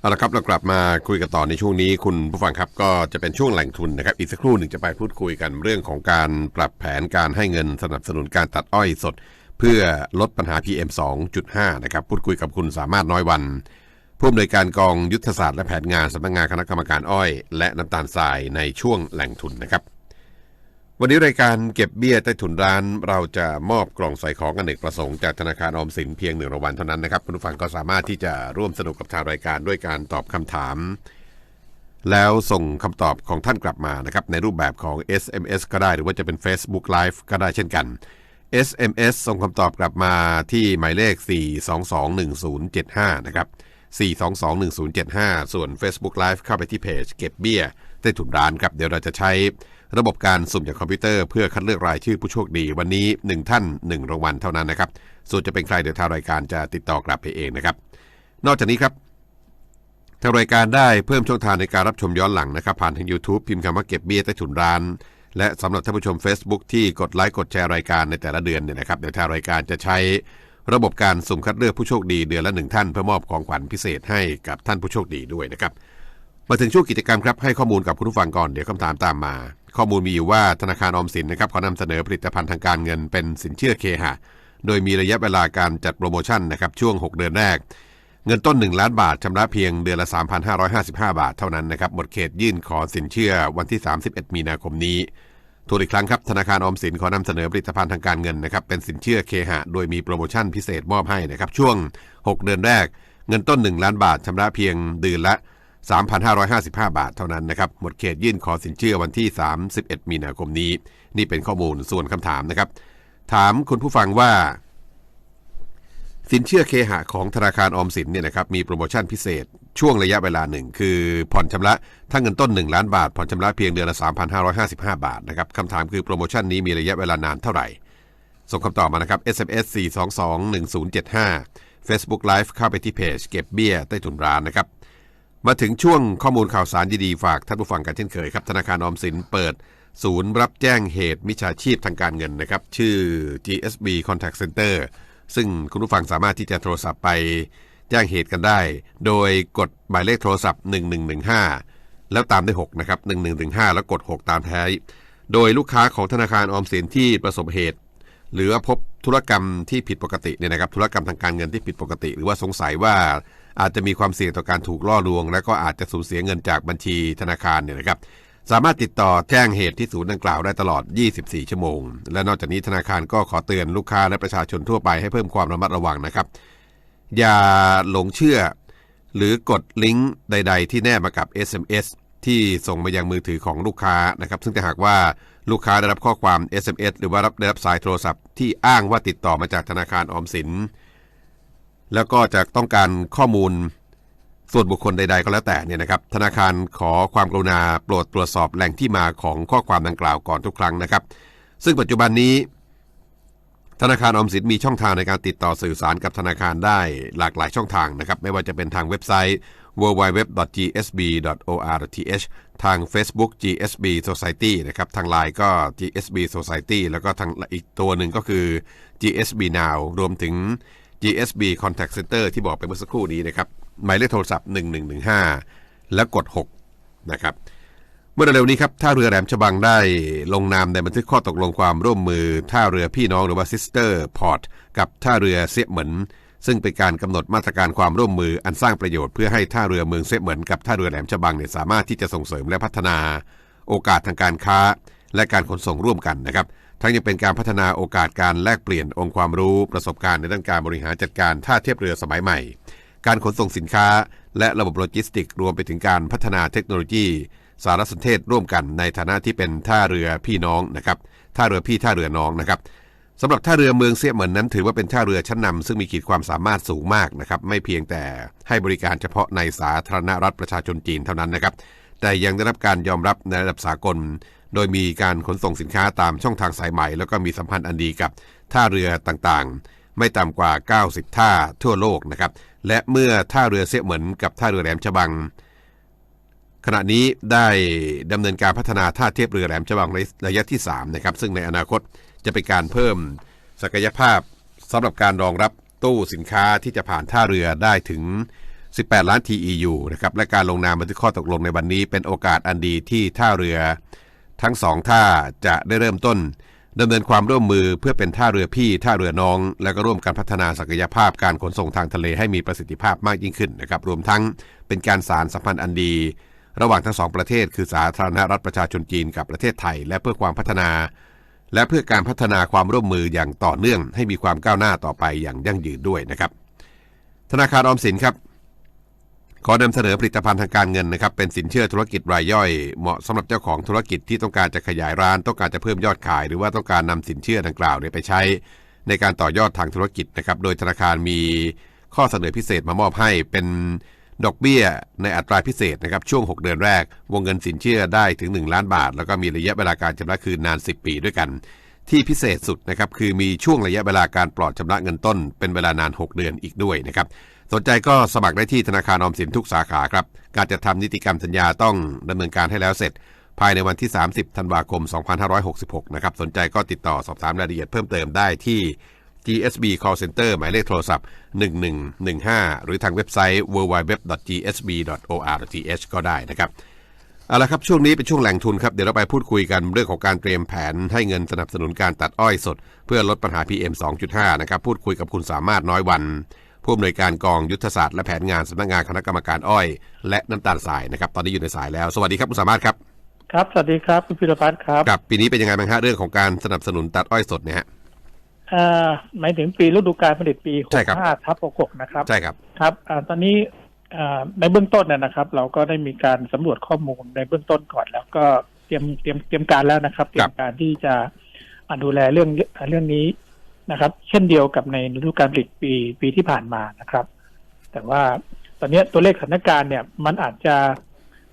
เอาละครับเรากลับมาคุยกันต่อในช่วงนี้ คุณผู้ฟังครับก็จะเป็นช่วงแหล่งทุนนะครับ อีกสักครู่หนึ่งจะไปพูดคุยกันเรื่องของการปรับแผนการให้เงินสนับสนุนการตัดอ้อยสด เพื่อลดปัญหา PM 2.5 นะครับ พูดคุยกับคุณสามารถน้อยวัน ผู้อำนวยการกองยุทธศาสตร์และแผนงานสำนักงานคณะกรรมการอ้อย และน้ำตาลทรายในช่วงแหล่งทุนนะครับ วันนี้รายการเก็บเบี้ยใต้ถุนร้าน เราจะมอบกล่องใส่ของอเนกประสงค์จากธนาคารออมสินเพียงหนึ่งรางวัลเท่านั้นนะครับคุณผู้ฟังก็สามารถที่จะร่วมสนุกกับทางรายการด้วยการตอบคำถาม แล้วส่งคำตอบของท่านกลับมานะครับในรูปแบบของ SMS ก็ได้หรือว่าจะเป็น Facebook Live ก็ได้เช่นกัน SMS ส่งคำตอบกลับมาที่หมายเลข 4221075 นะครับ 4221075 ส่วน Facebook Live เข้าไปที่เพจเก็บเบี้ยใต้ถุนร้านครับ เดี๋ยวเราจะใช้ ระบบการสุ่มจากคอมพิวเตอร์เพื่อคัดเลือกรายชื่อผู้โชคดี วันนี้ 1 ท่าน 1รางวัลเท่านั้นนะครับ ส่วนจะเป็นใครเดี๋ยวทางรายการจะติดต่อกลับไปเองนะครับ นอกจากนี้ครับทางรายการได้เพิ่มช่องทางในการรับชมย้อนหลังนะครับ ผ่านทาง YouTube พิมพ์คำว่าเก็บเบี้ยใต้ถุนร้าน และสำหรับท่านผู้ชม Facebook ที่กดไลค์กดแชร์รายการในแต่ละเดือนเนี่ยนะครับเดี๋ยวทางรายการจะใช้ระบบการสุ่มคัดเลือกผู้โชคดีเดือนละหนึ่งท่านเพื่อมอบของขวัญพิเศษให้กับท่านผู้โชคดีด้วยนะครับ มาถึงช่วงกิจกรรมครับให้ข้อมูลกับคุณผู้ฟังก่อนเดี๋ยวคำถามตามมา ข้อมูลมีอยู่ว่าธนาคารออมสินนะครับขอนำเสนอผลิตภัณฑ์ทางการเงินเป็นสินเชื่อเคหะ โดยมีระยะเวลาการจัดโปรโมชั่นนะครับช่วง 6 เดือนแรก เงินต้น 1 ล้านบาทชำระเพียงเดือนละ 3,555 บาทเท่านั้นนะครับหมดเขตยื่นขอสินเชื่อวันที่ 31 มีนาคมนี้ทวนอีกครั้งครับธนาคารออมสินขอนำเสนอผลิตภัณฑ์ทางการเงินนะครับเป็นสินเชื่อเคหะ โดยมีโปรโมชั่นพิเศษมอบให้นะครับช่วง 6 เดือนแรก เงินต้น 1 ล้านบาทชำระเพียงเดือนละ 3,555 บาทเท่านั้นนะครับหมดเขตยื่นขอสินเชื่อวันที่ 31 มีนาคมนี้ นี่เป็นข้อมูลส่วนคำถามนะครับ ถามคุณผู้ฟังว่า สินเชื่อเคหะของธนาคารออมสินเนี่ยนะครับมีโปรโมชั่นพิเศษช่วงระยะเวลาหนึ่งคือผ่อนชำระถ้าเงินต้น 1 ล้านบาท ผ่อนชำระเพียงเดือนละ 3,555 บาทนะครับคำถามคือโปรโมชั่นนี้มีระยะเวลานานเท่าไหร่ ส่งคำตอบมานะครับ SMS 4221075 Facebook Live เข้าไปที่เพจเก็บเบี้ยใต้ถุนร้านนะครับ มาถึงช่วงข้อมูลข่าวสารดีๆ ฝากท่านผู้ฟังกันเช่นเคยครับ ธนาคารออมสินเปิดศูนย์รับแจ้งเหตุมิจฉาชีพทางการเงินนะครับ ชื่อ GSB Contact Center ซึ่งคุณผู้ฟังสามารถที่จะโทรศัพท์ไปแจ้งเหตุกันได้ โดยกดหมายเลขโทรศัพท์ 1115 แล้วตามด้วย6นะครับ 1115 แล้วกด 6 ตามท้าย โดยลูกค้าของธนาคารออมสินที่ประสบเหตุ หรือว่าพบธุรกรรมที่ผิดปกติเนี่ยนะครับ ธุรกรรมทางการเงินที่ผิดปกติ หรือว่าสงสัยว่า อาจจะมีความเสี่ยงต่อการถูกล่อลวง และก็อาจจะสูญเสียเงินจากบัญชีธนาคารเนี่ยนะครับสามารถติดต่อแจ้งเหตุที่ศูนย์ดังกล่าวได้ตลอด 24 ชั่วโมง และนอกจากนี้ธนาคารก็ขอเตือนลูกค้าและประชาชนทั่วไปให้เพิ่มความระมัดระวังนะครับ อย่าหลงเชื่อ หรือกดลิงก์ใด ๆ ที่แนบมากับ SMS ที่ส่งมายังมือถือของลูกค้านะครับ ซึ่งถ้าหากว่าลูกค้าได้รับข้อความ SMS หรือว่ารับได้รับสายโทรศัพท์ที่อ้างว่าติดต่อมาจากธนาคารออมสิน แล้วก็จะต้องการข้อมูลส่วนบุคคลใด ๆ ก็แล้วแต่เนี่ยนะครับ ธนาคารขอความกรุณาโปรดตรวจสอบแหล่งที่มาของข้อความดังกล่าวก่อนทุกครั้งนะครับ ซึ่งปัจจุบันนี้ ธนาคารออมสินมีช่องทางในการติดต่อสื่อสารกับธนาคารได้หลากหลายช่องทางนะครับ ไม่ว่าจะเป็นทางเว็บไซต์ www.gsb.or.th ทาง Facebook GSB Society นะครับ ทางไลน์ก็ GSB Society แล้วก็ทางอีกตัวหนึ่งก็คือ GSB Now รวมถึง GSB Contact Center ที่บอกไปเมื่อสักครู่นี้นะครับหมายเลขโทรศัพท์ 1115 แล้วกด 6 นะครับ เมื่อเร็วนี้ครับท่าเรือแหลมฉบังได้ลงนามในบันทึกข้อตกลงความร่วมมือท่าเรือพี่น้องหรือว่า Sister Port กับท่าเรือเสียเหมือนซึ่งเป็นการกำหนดมาตรการความร่วมมืออันสร้างประโยชน์เพื่อให้ท่าเรือเมืองเสียเหมือนกับท่าเรือแหลมฉบังเนี่ยสามารถที่จะส่งเสริมและพัฒนา โอกาสทางการค้า และการขนส่งร่วมกันนะครับ ทั้งยังเป็นการพัฒนาโอกาสการแลกเปลี่ยนองค์ความรู้ประสบการณ์ในด้านการบริหารจัดการท่าเทียบเรือสมัยใหม่ การขนส่งสินค้า และระบบโลจิสติกส์รวมไปถึงการพัฒนาเทคโนโลยี สารสนเทศร่วมกันในฐานะที่เป็นท่าเรือพี่น้องนะครับท่าเรือพี่ท่าเรือน้องนะครับสำหรับท่าเรือเมืองเซี่ยเหมินนั้นถือว่าเป็นท่าเรือชั้นนำซึ่งมีขีดความสามารถสูงมากนะครับไม่เพียงแต่ให้บริการเฉพาะในสาธารณรัฐประชาชนจีนเท่านั้นนะครับแต่ยังได้รับการยอมรับในระดับสากล โดยมีการขนส่งสินค้าตามช่องทางสายใหม่ แล้วก็มีสัมพันธ์อันดีกับท่าเรือต่างๆ ไม่ต่ำกว่า 90 ท่าทั่วโลกนะครับ และเมื่อท่าเรือเสียเหมือนกับท่าเรือแหลมฉบัง ขณะนี้ได้ดำเนินการพัฒนาท่าเทียบเรือแหลมฉบังระยะที่3นะครับซึ่งในอนาคตจะเป็นการเพิ่มศักยภาพสำหรับการรองรับตู้สินค้าที่จะผ่านท่าเรือได้ถึง 18 ล้าน TEU นะครับ และการลงนามบันทึกข้อตกลงในวันนี้เป็นโอกาสอันดีที่ท่าเรือ ทั้งสองท่าจะได้เริ่มต้นดำเนินความร่วมมือเพื่อเป็นท่าเรือพี่ท่าเรือน้อง และก็ร่วมกันพัฒนาศักยภาพการขนส่งทางทะเลให้มีประสิทธิภาพมากยิ่งขึ้นนะครับรวมทั้งเป็นการสารสัมพันธ์อันดี ระหว่างทั้งสองประเทศ คือสาธารณรัฐประชาชนจีนกับประเทศไทย และเพื่อความพัฒนา และเพื่อการพัฒนาความร่วมมืออย่างต่อเนื่อง ให้มีความก้าวหน้าต่อไปอย่างยั่งยืนด้วยนะครับธนาคารออมสินครับ ขอนำเสนอผลิตภัณฑ์ทางการเงินนะครับเป็นสินเชื่อธุรกิจรายย่อย เหมาะสำหรับเจ้าของธุรกิจที่ต้องการจะขยายร้าน ต้องการจะเพิ่มยอดขาย หรือว่าต้องการนำสินเชื่อดังกล่าวไปใช้ ในการต่อยอดทางธุรกิจนะครับโดยธนาคารมีข้อเสนอพิเศษมามอบให้เป็นดอกเบี้ยในอัตราพิเศษนะครับช่วง 6 เดือนแรก วงเงินสินเชื่อได้ถึง 1 ล้านบาท แล้วก็มีระยะเวลาการชำระคืนนาน 10 ปีด้วยกัน ที่พิเศษสุดนะครับคือมีช่วงระยะเวลาการปลอดชำระเงินต้น เป็นเวลานาน 6 เดือนอีกด้วยนะครับ สนใจก็สมัครได้ที่ธนาคารออมสินทุกสาขาครับ การจะทำนิติกรรมสัญญาต้องดำเนินการให้แล้วเสร็จ ภายในวันที่ 30 ธันวาคม 2566 นะครับ สนใจก็ติดต่อสอบถามรายละเอียดเพิ่มเติมได้ที่ GSB Call Center หมายเลขโทรศัพท์ 1115 หรือทางเว็บไซต์ www.gsb.or.th ก็ได้นะครับเอาละครับช่วงนี้เป็นช่วงแหล่งทุนครับ เดี๋ยวเราไปพูดคุยกันเรื่องของการเตรียมแผนให้เงินสนับสนุนการตัดอ้อยสด เพื่อลดปัญหา PM 2.5 นะครับ พูดคุยกับคุณสามารถน้อยวัน ผู้อำนวยการกองยุทธศาสตร์และแผนงานสำนักงานคณะกรรมการอ้อย และน้ำตาลทรายนะครับ ตอนนี้อยู่ในสายแล้ว สวัสดีครับคุณสามารถครับ ครับ สวัสดีครับคุณพิรพัฒน์ครับครับปีนี้เป็นยังไงบ้างฮะเรื่องของการสนับสนุนตัดอ้อยสดเนี่ยฮะอ่าหมายถึงปีฤดูกาลผลิตปีใช่ครับ65ทับ66นะครับใช่ครับครับอ่าตอนนี้อ่าในเบื้องต้นเนยนะครับ เราก็ได้มีการสำรวจข้อมูลในเบื้องต้นก่อน แล้วก็เตรียมเตรียมเตรียมการแล้วนะครับเตรียมการที่จะอ่าดูแลเรื่องเรื่องนี้ นะครับ เช่นเดียวกับในฤดูกาลผลิตปีปีที่ผ่านมานะครับ แต่ว่าตอนนี้ตัวเลขสถานการณ์เนี่ยมันอาจจะ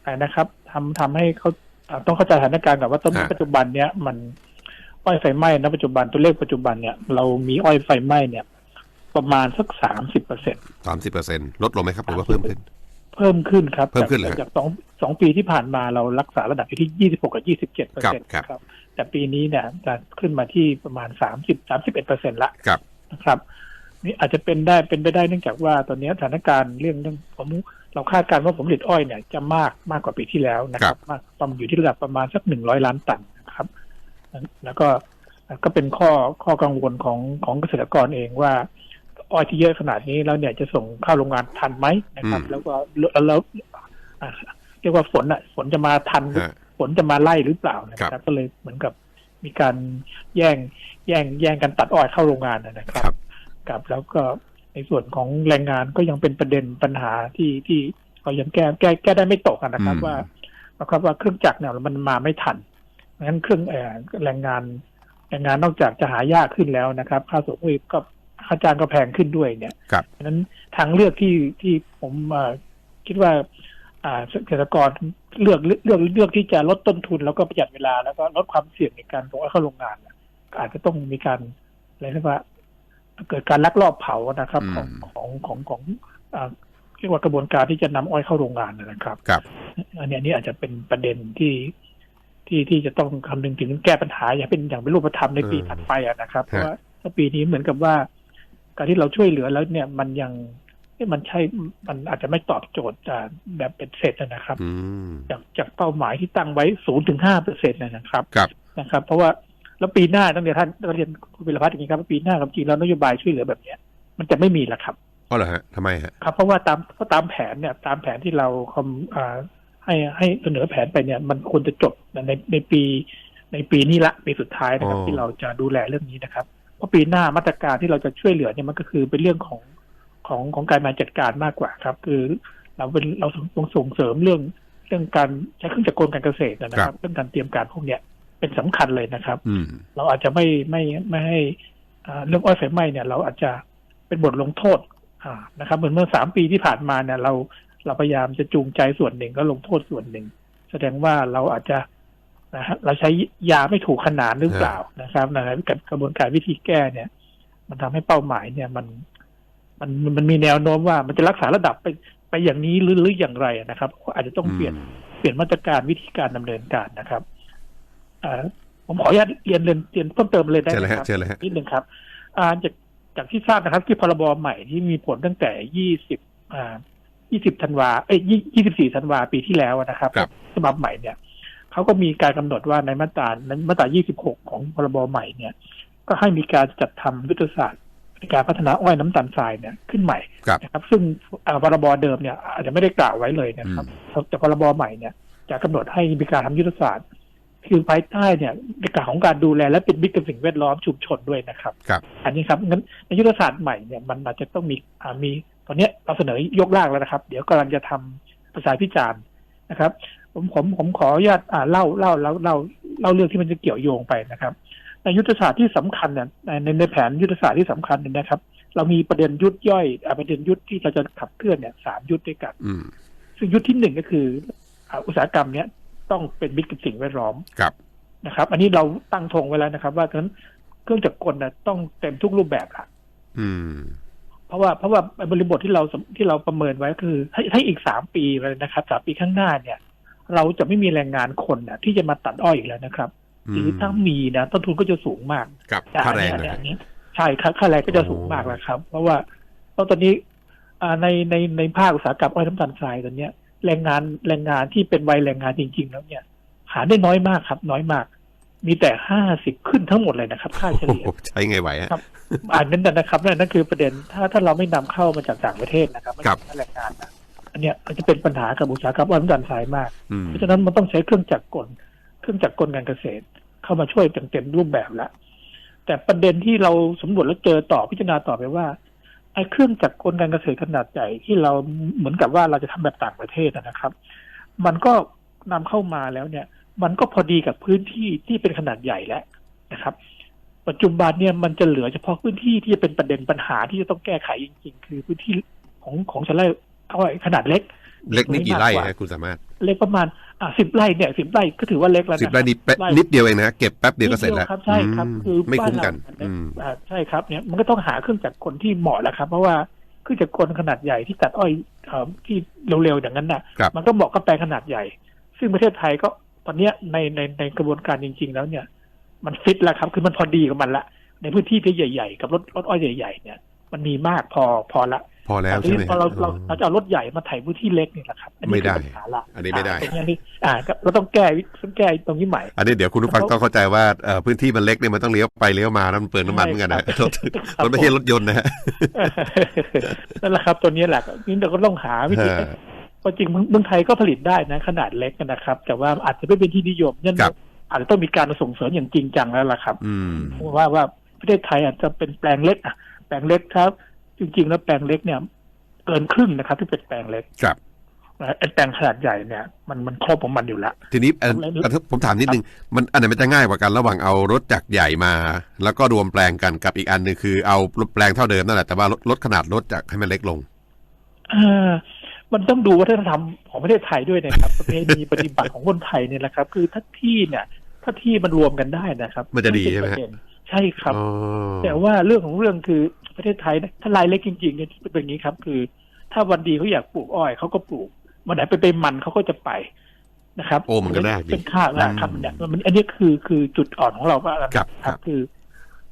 อะไรนะครับทำทำให้เขาอ่าต้องเข้าใจสถานการณ์กับว่าตอนนี้ฮะปัจจุบันเนี่ยมันอ้อยไฟไหม้ณปัจจุบันตัวเลขปัจจุบันเนี่ยเรามีอ้อยไฟไหม้เนี่ยประมาณสักสามสิบเปอร์เซ็น30%ลดลงไหมครับหรือว่าเพิ่มขึ้น เพิ่มขึ้นครับ เพิ่มขึ้นเหรอจากฮะจากสองสองปีที่ผ่านมาเรารักษาระดับอยู่ที่ยี่สิบหกกับยี่สิบเจ็ดเปอร์ครับเซ็นต์ครับครับ แต่ปีนี้เนี่ยจะขึ้นมาที่ประมาณสามสิบสามสิบเอ็ดเปอร์เซ็นต์ละครับนะครับ นี่อาจจะเป็นได้เป็นไปได้เนื่องจากว่าตอนนี้สถานการณ์เรื่องเรื่องผมเราคาดการณ์ว่าผลผลิตอ้อยเนี่ยจะมากมากกว่าปีที่แล้วนะครับมากประมาณอยู่ที่ระดับประมาณสักหนึ่งร้อยล้านตันนะครับ แล้วก็ก็เป็นข้อข้อกังวลของของเกษตรกรเองว่าอ้อยที่เยอะขนาดนี้แล้วเนี่ยจะส่งเข้าโรงงานทันไหมนะครับอืมแล้วก็แล้วแล้วอ่าเรียกว่าฝนอะ ฝนจะมาทันฮะ ฝนจะมาไล่หรือเปล่านะคครัรับบก็เลยเหมือนกับมีการแย่งแย่งแย่งกันตัดอ้อยเข้าโรงงานนะคครัรับ กับแล้วก็ในส่วนของแรงงานก็ยังเป็นประเด็นปัญหาที่ที่เรายังแก้แก้แก้ได้ไม่ตกอะนะครับอืมว่านะครับว่าเครื่องจักรเนี่ยมันมาไม่ทันงั้นเครื่องเอ่อแรงงานแรงงานนอกจากจะหายากขึ้นแล้วนะครับ ค่าส่งอีกก็ค่าจ้างก็แพงขึ้นด้วยเนี่ยครับฉะนั้นทางเลือกที่ที่ผมเอ่อคิดว่าอ่า เกษตรกรเลือกเลือกเลือกเลือกที่จะลดต้นทุนแล้วก็ประหยัดเวลาแล้วก็ลดความเสี่ยงในการส่งอ้อยเข้าโรงงานน่ะก็อาจจะต้องมีการอะไรเรียกว่าเกิดการลักลอบเผานะครับอืมของของของของอ่าเรียกว่ากระบวนการที่จะนำอ้อยเข้าโรงงานนะนะครับครับ อันนี้อันนี้อาจจะเป็นประเด็นที่ที่ที่จะต้องคำนึงถึงแก้ปัญหาอย่างเป็นอย่างเป็นรูปธรรมในปีเออถัดไปอะนะครับ เพราะฮะว่าถ้าปีนี้เหมือนกับว่า การที่เราช่วยเหลือแล้วเนี่ยมันยัง เอ๊ะมันใช่มันอาจจะไม่ตอบโจทย์อ่าแบบเป็นเสร็จนะครับอืมจากจากเป้าหมายที่ตั้งไว้ศูนย์ถึงห้าเปอร์เซ็นต์นะครับครับนะครับ เพราะว่าแล้วปีหน้าต้องเรียนท่านต้องเรียนคุณวิรพัฒน์อย่างนี้ครับว่าปีหน้าครับจริงแล้วนโยบายช่วยเหลือแบบเนี้ย มันจะไม่มีแล้วครับอ๋อเหรอฮะทำไมฮะครับเพราะว่าตามเพราะตามแผนเนี่ย ตามแผนที่เราคอมอ่าให้ให้เสนอแผนไปเนี่ย มันควรจะจบในในปี ในปีนี้ละปีสุดท้ายนะครับอ๋อที่เราจะดูแลเรื่องนี้นะครับ เพราะปีหน้ามาตรการที่เราจะช่วยเหลือเนี่ยมันก็คือเป็นเรื่องของ ของของการบริหารจัดการมากกว่าครับ คือเราเป็นเราส่งส่งเสริมเรื่องเรื่องการใช้เครื่องจักรกลการเกษตรนะครับ เรื่องการเตรียมการพวกเนี้ยเป็นสำคัญเลยนะครับอืมเราอาจจะไม่ไม่ไม่ให้อ่าเรื่องอ้อยไฟไหม้เนี่ย เราอาจจะเป็นบทลงโทษอ่านะครับ เหมือนเมื่อสามปีที่ผ่านมาเนี่ย เราเราพยายามจะจูงใจส่วนหนึ่งก็ลงโทษส่วนหนึ่ง แสดงว่าเราอาจจะนะฮะเราใช้ยาไม่ถูกขนาดหรือเปล่านะครับนะครับกับกระบวนการวิธีแก้เนี่ย มันทำให้เป้าหมายเนี่ยมัน มันมันมันมีแนวโน้มว่ามันจะรักษาระดับไปไปอย่างนี้หรือหรืออย่างไรนะครับ อาจจะต้องเปลี่ยนเปลี่ยนมาตรการวิธีการดำเนินการนะครับอ่าผมขออนุญาตเรียนเรียนเรียนเพิ่มเติมเลยได้เชิญไหเลยมฮะครับเชิญเลยฮะนิดหนึ่งครับอ่าจากจากที่ทราบนะครับ ที่พรบใหม่ที่มีผลตั้งแต่20อ่า20ธันวาเอ้ย24ธันวาปีที่แล้วนะครับครับฉบับใหม่เนี่ยเขาก็มีการกำหนดว่าในมาตราในมาตรา26ของพรบใหม่เนี่ย ก็ให้มีการจัดทำยุทธศาสตร์ ในการพัฒนาอ้อยน้ำตาลทรายเนี่ยขึ้นใหม่ครับนะครับ ซึ่งอ่าพรบเดิมเนี่ยอาจจะไม่ได้กล่าวไว้เลยนะครับแต่พรบใหม่เนี่ยจะกำหนดให้มีการทำยุทธศาสตร์ คือภายใต้เนี่ยในการของการดูแลและเป็นมิตรกับสิ่งแวดล้อมชุมชนด้วยนะครับครับอันนี้ครับงั้นในยุทธศาสตร์ใหม่เนี่ยมันอาจจะต้องมีอ่ามีตอนเนี้ยเราเสนอยกร่างแล้วนะครับ เดี๋ยวกำลังจะทำประชาพิจารณ์นะครับ ผมผมผมขออนุญาตอ่าเล่าเล่าแล้วเล่าเล่าเรื่องที่มันจะเกี่ยวโยงไปนะครับ ในยุทธศาสตร์ที่สำคัญเนี่ยในในในแผนยุทธศาสตร์ที่สำคัญเนี่ยนะครับ เรามีประเด็นยุทธย่อยอ่าประเด็นยุทธที่เราจะขับเคลื่อนเนี่ยสามยุทธด้วยกันอืมซึ่งยุทธที่หนึ่งก็คืออ่าอุตสาหกรรมเนี้ยต้องเป็นมิตรกับสิ่งแวดล้อมครับนะครับ อันนี้เราตั้งธงไว้แล้วนะครับ ว่าฉะนั้นเครื่องจักรกลนะต้องเต็มทุกรูปแบบละอืมเพราะว่าเพราะว่าบริบทที่เราที่เราประเมินไว้ก็คือให้ให้อีกสามปีเลยนะครับสามปีข้างหน้าเนี่ย เราจะไม่มีแรงงานคนนะที่จะมาตัดอ้อยอีกแล้วนะครับ หรือถ้ามีนะต้นทุนก็จะสูงมากกับค่าแรงอันนะเนี้ยฮะอันเนี้ยใช่ค่าค่าแรงก็จะสูงมากแล้วครับ เพราะว่าเพราะตอนนี้อ่าในในในภาคอุตสาหกรรมอ้อยน้ำตาลทรายตอนเนี้ยแรงงานแรงงานที่เป็นวัยแรงงานจริง ๆ แล้วเนี่ย หาได้น้อยมากครับ น้อยมาก มีแต่ห้าสิบขึ้นทั้งหมดเลยนะครับ ค่าเฉโอ้ลี่ยโหใช้ไงไหวฮะครับอันนั้นนะนะครับนั่นนั่นคือประเด็นถ้าถ้าเราไม่นำเข้ามาจากต่างประเทศนะครับไม่ครับใช่แรงงานนะอันเนี้ยมันจะเป็นปัญหากับอุตสาหกรรมอ้อยน้ำตาลทรายมากอืมเพราะฉะนั้นมันต้องใช้เครื่องจักรกล เครื่องจักรกลการเกษตร เข้ามาช่วยเต็มเต็มรูปแบบแล้วแต่ประเด็นที่เราสำรวจแล้วเจอต่อพิจารณาต่อไปว่าไอ้เครื่องจักรกลการเกษตรขนาดใหญ่ที่เราเหมือนกับว่าเราจะทำแบบต่างประเทศนะครับ มันก็นำเข้ามาแล้วเนี่ย มันก็พอดีกับพื้นที่ที่เป็นขนาดใหญ่แล้วนะครับ ปัจจุบันเนี่ยมันจะเหลือเฉพาะพื้นที่ที่จะเป็นประเด็นปัญหาที่จะต้องแก้ไขจริงๆ คือพื้นที่ของของชนไร่อ้อยขนาดเล็ก เล็กนี่กี่ไร่มากกว่าฮะคุณสามารถ เล็กประมาณ อ่าสิบไร่เนี่ยสิบไร่ก็ถือว่าเล็กแล้วสิบนะไร่นี่แป๊ะไร่นิดเดียวเองนะฮะเก็บแป๊บเดียวก็เสร็จแล้วนิดครับใช่ครับอืมคือไม่คุ้มกันบ้าเราอืมอ่าใช่ครับเนี่ยมันก็ต้องหาเครื่องจักรกลที่เหมาะแหละครับ เพราะว่าเครื่องจักรกลขนาดใหญ่ที่ตัดอ้อยเอ่อที่เร็วๆอย่างนั้นน่ะครับมันก็เหมาะกับแปลงขนาดใหญ่ ซึ่งประเทศไทยก็ตอนเนี้ยในในในกระบวนการจริง ๆ แล้วเนี่ย มันฟิตแล้วครับคือมันพอดีกับมันละในพื้นที่ที่ใหญ่ ๆ กับรถรถอ้อยใหญ่ ๆ เนี่ย มันมีมากพอพอละ พอแล้วแต่ใช่ไหมพอเราเราอ๋อเราจะเอารถใหญ่มาไถพื้นที่เล็กนี่แหละครับอันนี้ไม่ได้คือปัญหาละอันนี้ไม่ได้าตรงนี้นี่อ่าก็เราต้องแก้วิต้องแก้ตรงนี้ใหม่ อันนี้เดี๋ยวคุณผู้ฟังต้องเข้าใจว่าเอ่อพื้นที่มันเล็กเนี่ยมันต้องเลี้ยวไปเลี้ยวมาแล้วมันเปลืองน้ำมันเหมือนกันนะรถครับรถไม่ใช่รถยนต์นะฮะนั่นแหละครับตัวนี้แหละนี่เราก็ต้องหาวิธีเออเพราะจริงเมืองไทยก็ผลิตได้นะขนาดเล็กนะครับ แต่ว่าอาจจะไม่เป็นที่นิยมนั่นครับอาจจะต้องมีการส่งเสริมอย่างจริงจังแล้วล่ะครับอืมว่าว่าประเทศไทยอาจจะเป็นแปลงเล็กอะแปลงเล็กครับ จริงๆ แล้วแปลงเล็กเนี่ย เกินครึ่งนะครับที่เป็นแปลงเล็กครับไอ้แปลงขนาดใหญ่เนี่ยมันมันครอบของมันอยู่แล้วทีนี้อันผมเลยอันผมถามนิดนึงมันอันไหนมันจะง่ายกว่ากันระหว่างเอารถจักรใหญ่มา แล้วก็รวมแปลงกันกับอีกอันหนึ่งคือเอาแปลงเท่าเดิมนั่นแหละแต่ว่าลดลดขนาดรถจากให้มันเล็กลงอ่ามันต้องดูวัฒนธรรมของประเทศไทยด้วยนะครับ ประเพณีปฏิบัติของคนไทยเนี่ยแหละครับ คือถ้าที่เนี่ย ถ้าที่มันรวมกันได้นะครับ มันจะดีเป็ใช่ไหมปฮะระเด็น ใช่ครับอ๋อแต่ว่าเรื่องของเรื่องคือประเทศไทยนะถ้ารายเล็กจริงๆเนี่ยเป็นอย่างนี้ครับ คือ ถ้าวันดีเขาอยากปลูกอ้อยเขาก็ปลูกวันไหนไปเป็นมันเขาก็จะไปนะครับ โอ้มันก็ได้ดิเป็นค่านะครับเนี่ยมันอันนี้คือคือจุดอ่อนของเราว่าครับครับคือ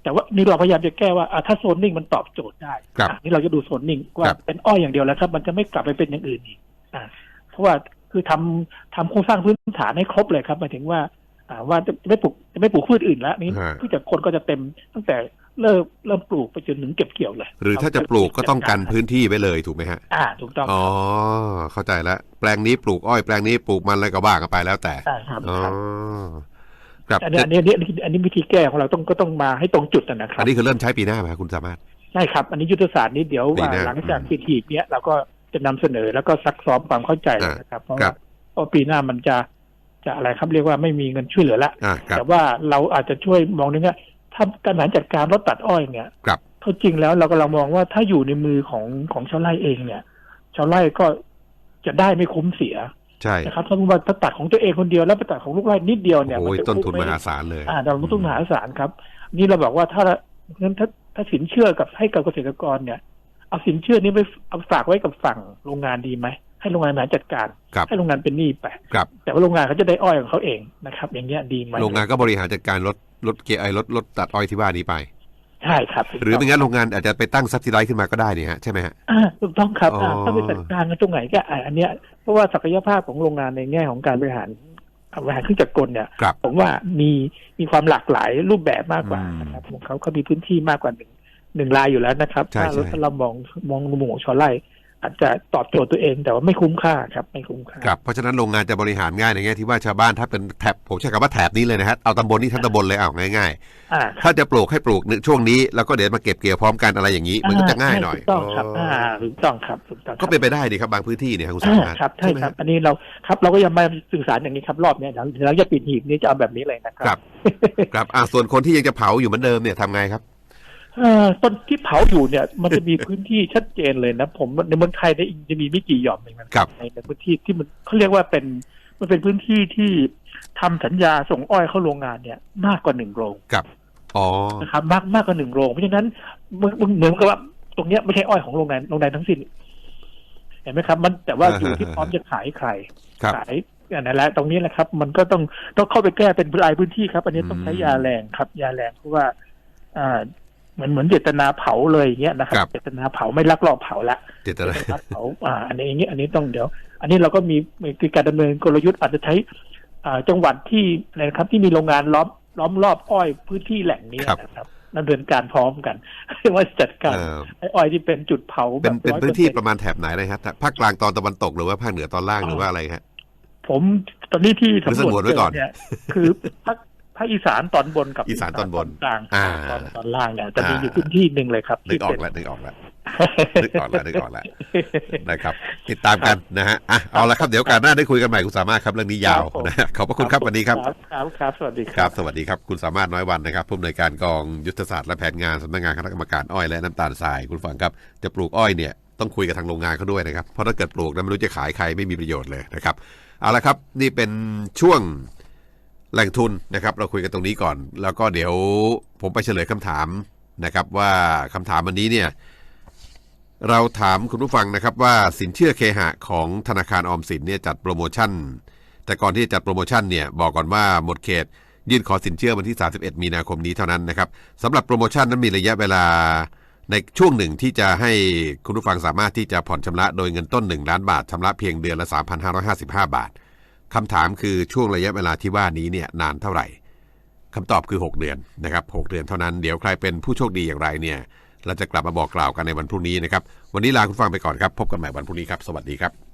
แต่ว่านี่เราพยายามจะแก้ว่าอะถ้าโซนนิ่งมันตอบโจทย์ได้ครับอะนี่เราจะดูโซนนิ่งว่าครับเป็นอ้อยอย่างเดียวแล้วครับ มันจะไม่กลับไปเป็นอย่างอื่นอีกอ่าเพราะว่าคือทำทำโครงสร้างพื้นฐานให้ครบเลยครับหมายถึงว่าอ่า ว่าจะไม่ปลูกจะไม่ปลูกพืชอื่นแล้วนี่ฮะพืชจากคนก็จะเต็มตั้งแต่เริ่มเริ่มปลูกไปจนถึงเก็บเกี่ยวเลย หรือถ้าจะปลูกก็ต้องกันพื้นที่ไว้เลยถูกไหมฮะอ่าถูกต้องอ๋อเข้าใจแล้วแปลงนี้ปลูกอ้อยแปลงนี้ปลูกมันอะไรก็ว่ากันไปแล้วแต่ใช่ครับอ๋อครับครับอันนี้อันนี้อันนี้อันนี้วิธีแก้ของเราต้องก็ต้องมาให้ตรงจุดนะนะครัอับนนี้คือเริ่มใช้ปีหน้าไหมครับคุณสามารถใช่ครับ อันนี้ยุทธศาสตร์นี้เดี๋ยวปีหน้าหลังจากอืมปีทีเนี้ยเราก็จะนำเสนอแล้วก็ซักซ้อมความเข้าใจอ่านะครับ เพราะครัว่าบเพราะปีหน้ามันจะ จะอะไรครับเรียกว่าไม่มีเงินช่วยเหลือละอ่าครับแต่ว่าเราอาจจะช่วยมองนึงว่าถ้าการบริหารจัดการรถตัดอ้อยเนี่ยครับเท่าจริงแล้วเรากำลังมองว่าถ้าอยู่ในมือของของชาวไร่เองเนี่ย ชาวไร่ก็จะได้ไม่คุ้มเสียใช่นะครับถ้าว่าถ้าตัดของตัวเองคนเดียวแล้วไปตัดของลูกไร่นิดเดียวเนี่ยโอ้ยจะต้นทุนคุ้มไหหาศาลเลยอ่าเราต้นทุนมหาศาลครับ นี่เราบอกว่าถ้างั้นถ้าถ้าสินเชื่อกับให้กับเกษตรกรเนี่ย เอาสินเชื่อนี้ไปเอาฝากไว้กับฝั่งโรงงานดีไหม ให้โรงงานบริหารจัดการครับให้โรงงานเป็นหนี้ไปครับแต่ว่าโรงงานเขาจะได้อ้อยของเขาเองนะครับ อย่างเงี้ยดีไหมโรงงานก็บริหารจัดการลดลดเกียร์ไอลดลดตัดอ้อยที่ว่านี้ไปใช่ครับถูกหรือต้งไม่งั้นโรงงานอาจจะไปตั้งซับซิไดขึ้นมาก็ได้นี่ฮะใช่ไหมฮะอ่าถูกต้องครับอ๋ออ่าถ้าไปจัดการกันตรงไหนก็อ่าอันเนี้ยเพราะว่าศักยภาพของโรงงานในแง่ของการบริหารบริหารเครื่องจักรกลเนี่ยครับผมว่ามีมีความหลากหลายรูปแบบมากกว่าอืมนะครับของเขาเขามีพื้นที่มากกว่าหนึ่งหนึ่งรายอยู่แล้วนะครับใช่ถ้าใช่ถ้าเรามองมองมุมของชอไล่ อาจจะตอบโจทย์ตัวเองแต่ว่าไม่คุ้มค่าครับไม่คุ้มค่าครับเพราะฉะนั้นโรงงานจะบริหารง่ายในแง่ที่ว่าชาวบ้านถ้าเป็นแถบผมใช้คำว่าแถบนี้เลยนะฮะเอาตำบลนี้ทั้งตำบลเลยเอาง่ายอ่าๆถ้าจะปลูกให้ปลูกในช่วงนี้แล้วก็เดี๋ยวมาเก็บเกี่ยวพร้อมกันอะไรอย่างนี้ มันก็จะง่ายหน่อยถูกต้องครับอ๋ออ่าถูกต้องครับถูกต้องครับก็เป็นไปได้ดีครับบางพื้นที่เนี่ยครับคุณสาอ่ามารถครับใช่ไหมครับ อันนี้เราครับเราก็ยังมาสื่อสารอย่างนี้ครับรอบเนี้ยหลังหลังจากปิดหีบนี้จะเอาแบบนี้เลยนะคครัรับ ครับอ่าส่วนคนที่ยังจะเผาอยู่เหมือนเดิมเนี่ยทำไงครับเอ่อ ต้นที่เผาอยู่เนี่ย มันจะมีพื้นที่ชัดเจนเลยนะ ผมในเมืองไทยเนี่ยจะมีไม่กี่หย่อมเองนะครับในในพื้นที่ที่มันเขาเรียกว่าเป็นมันเป็นพื้นที่ที่ทำสัญญาส่งอ้อยเข้าโรงงานเนี่ย มากกว่าหนึ่งโรงอ๋อนะครับมากมากกว่าหนึ่งโรง เพราะฉะนั้นมันมันเหมือนกับว่าตรงเนี้ยไม่ใช่อ้อยของโรงงานโรงงานทั้งสิ้นเห็นไหมครับ มันแต่ว่าอยู่ที่พร้อมจะขายใครครับขายอันนั้นแหละตรงนี้แหละครับ มันก็ต้องต้องเข้าไปแก้เป็นรายพื้นที่ครับ อันนี้ต้องใช้อืมยาแรงครับ ยาแรงเพราะว่า อ่า เหมือนเหมือนเจตนาเผาเลยอย่างเงี้ยนะคครัรับ เจตนาเผาไม่ลักลอบเผาละเจตเจนาตนาเผาอ่า อันนี้อย่างเงี้ยอันนี้ต้องเดี๋ยว อันนี้เราก็มีมีการดำเนินกลยุทธ์อาจจะใช้อ่าจังหวัดที่อะไรนะครับที่มีโรงงานล้อมล้อมรอบอ้อยพื้นที่แหล่งนี้นะครับดำเนินการพร้อมกันว่าจัดการเอ่อไอ้อ้อยที่เป็นจุดเผาเป็นแบบเป็น100%พื้นที่ประมาณแถบไหนเลยครับภาคกลางตอนตะวันตกหรือว่าภาคเหนือตอนล่างหรือว่าอะไรฮะผมตอนนี้ที่หรือสำรวจสงวนไว้ก่อนเจเนี่ยคือภาค ภาคอีสานตอนบนกับอีสานตอนบนกลางอ่าตอนตอนล่างเนี่ยจะมีอ่าอยู่พื้นที่หนึ่งเลยครับนึกออกที่แล้วเป็นึกออกแล้วนึกออกแล้วนึกออกแล้วนะครับ ติดตามกันนะฮะอะเอาละครับเดี๋ยวโอการหน้าได้คุยกันใหม่คุณสามารถครับเรื่องนี้ยาวนะฮะขอบพระคุณครับวันนี้ครับครับครับสวัสดีคครัรับบสวัสดีครับคุณสามารถน้อยวันนะครับผู้อำนวยการกองยุทธศาสตร์และแผนงานสำนักงานคณะกรรมการอ้อยและน้ำตาลทรายคุณฟังครับจะปลูกอ้อยเนี่ยต้องคุยกับทางโรงงานเขาด้วยนะครับเพราะถ้าเกิดปลูกแล้วไม่รู้จะขายใครไม่มีประโยชน์เลยนะครับเอาละครับนี่เป็นช่วง แหล่งทุนนะครับเราคุยกันตรงนี้ก่อน แล้วก็เดี๋ยวผมไปเฉลยคำถามนะครับว่าคำถามวันนี้เนี่ยเราถามคุณผู้ฟังนะครับว่าสินเชื่อเคหะของธนาคารออมสินเนี่ยจัดโปรโมชั่น แต่ก่อนที่จะจัดโปรโมชั่นเนี่ยบอกก่อนว่าหมดเขต ยื่นขอสินเชื่อวันที่ 31 มีนาคมนี้เท่านั้นนะครับสำหรับโปรโมชั่นนั้นมีระยะเวลาในช่วงหนึ่งที่จะให้คุณผู้ฟังสามารถที่จะผ่อนชำระโดยเงินต้น 1 ล้านบาทชำระเพียงเดือนละ 3,555 บาท คำถามคือช่วงระยะเวลาที่ว่านี้เนี่ยนานเท่าไหร่คำตอบคือ 6 เดือนนะครับ6เดือนเท่านั้นเดี๋ยวใครเป็นผู้โชคดีอย่างไรเนี่ยเราจะกลับมาบอกกล่าวกันในวันพรุ่งนี้นะครับ วันนี้ลาคุณฟังไปก่อนครับ พบกันใหม่วันพรุ่งนี้ครับ สวัสดีครับ